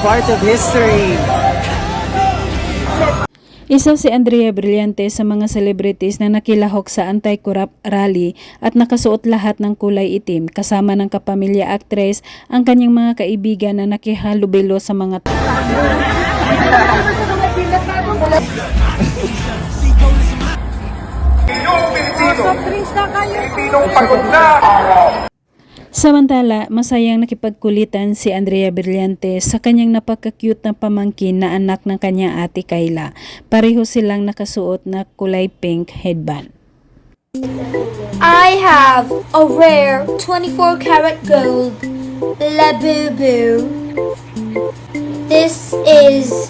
part of history. Isa si Andrea Brillante sa mga celebrities na nakilahok sa anti-corrupt rally at nakasuot lahat ng kulay itim kasama ng kapamilya actress ang kanyang mga kaibigan na nakihalubilo sa mga Samantala, masayang nakipagkulitan si Andrea Brillante sa kanyang napaka-cute na pamangkin na anak ng kanyang ate Kayla. Pareho silang nakasuot na kulay pink headband. I have a rare 24 karat gold Labubu. This is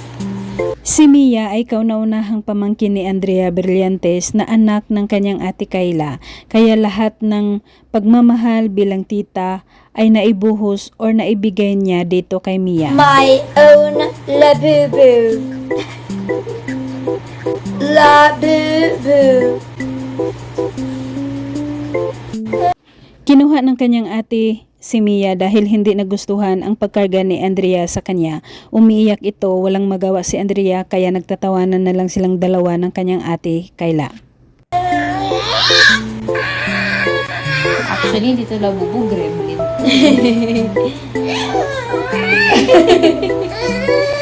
Si Mia ay kauna-unahang pamangkin ni Andrea Brillantes na anak ng kanyang ate Kayla, kaya lahat ng pagmamahal bilang tita ay naibuhos or naibigay niya dito kay Mia. my own Labubu. Labubu. Kinuha ng kanyang ate si Mia dahil hindi nagustuhan ang pagkarga ni Andrea sa kanya. Umiiyak ito, walang magawa si Andrea kaya nagtatawanan na lang silang dalawa ng kanyang ate Kayla. Actually, dito lang bubu gremlin.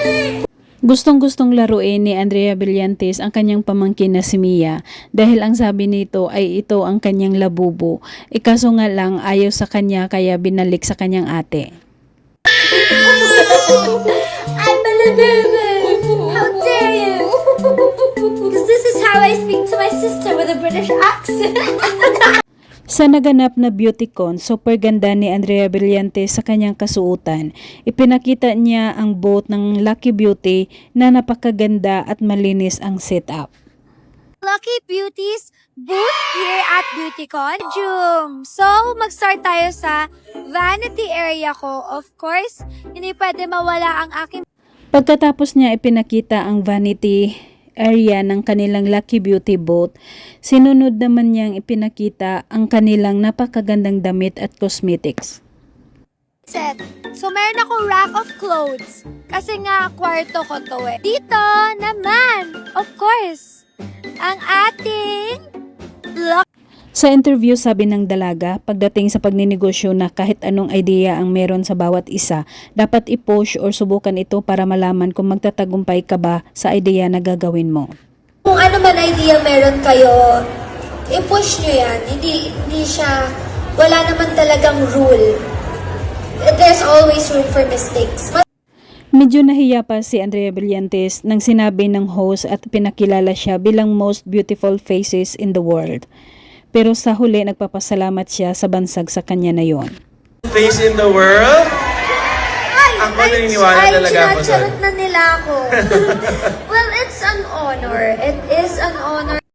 Gustong-gustong laruin ni Andrea Brillantes ang kanyang pamangkin na si Mia dahil ang sabi nito ay ito ang kanyang labubo. Ikaso nga lang ayaw sa kanya kaya binalik sa kanyang ate. I'm a Labubu. How dare you? Because this is how I speak to my sister with a British accent. Sa naganap na beautycon, super ganda ni Andrea Brillantes sa kanyang kasuotan. Ipinakita niya ang boat ng Lucky Beauty na napakaganda at malinis ang setup. Lucky Beauties, booth here at BeautyCon. Jum! So, mag-start tayo sa vanity area ko. Of course, hindi pwede mawala ang aking Pagkatapos niya ipinakita ang vanity area ng kanilang Lucky Beauty boat, sinunod naman niyang ipinakita ang kanilang napakagandang damit at cosmetics. set. So, meron akong rack of clothes. Kasi nga, kwarto ko to eh. Dito naman, of course, ang ating Sa interview, sabi ng dalaga, pagdating sa pagninegosyo na kahit anong idea ang meron sa bawat isa, dapat i-push or subukan ito para malaman kung magtatagumpay ka ba sa idea na gagawin mo. Kung ano man idea meron kayo, i-push nyo yan. Hindi, hindi siya, wala naman talagang rule. There's always room for mistakes. Medyo nahiya pa si Andrea Brillantes nang sinabi ng host at pinakilala siya bilang most beautiful faces in the world. Pero sa huli nagpapasalamat siya sa bansag sa kanya na yon. face in the world? Ako naniniwala ay, talaga ako doon. na nila ako. well, it's an honor. It is an honor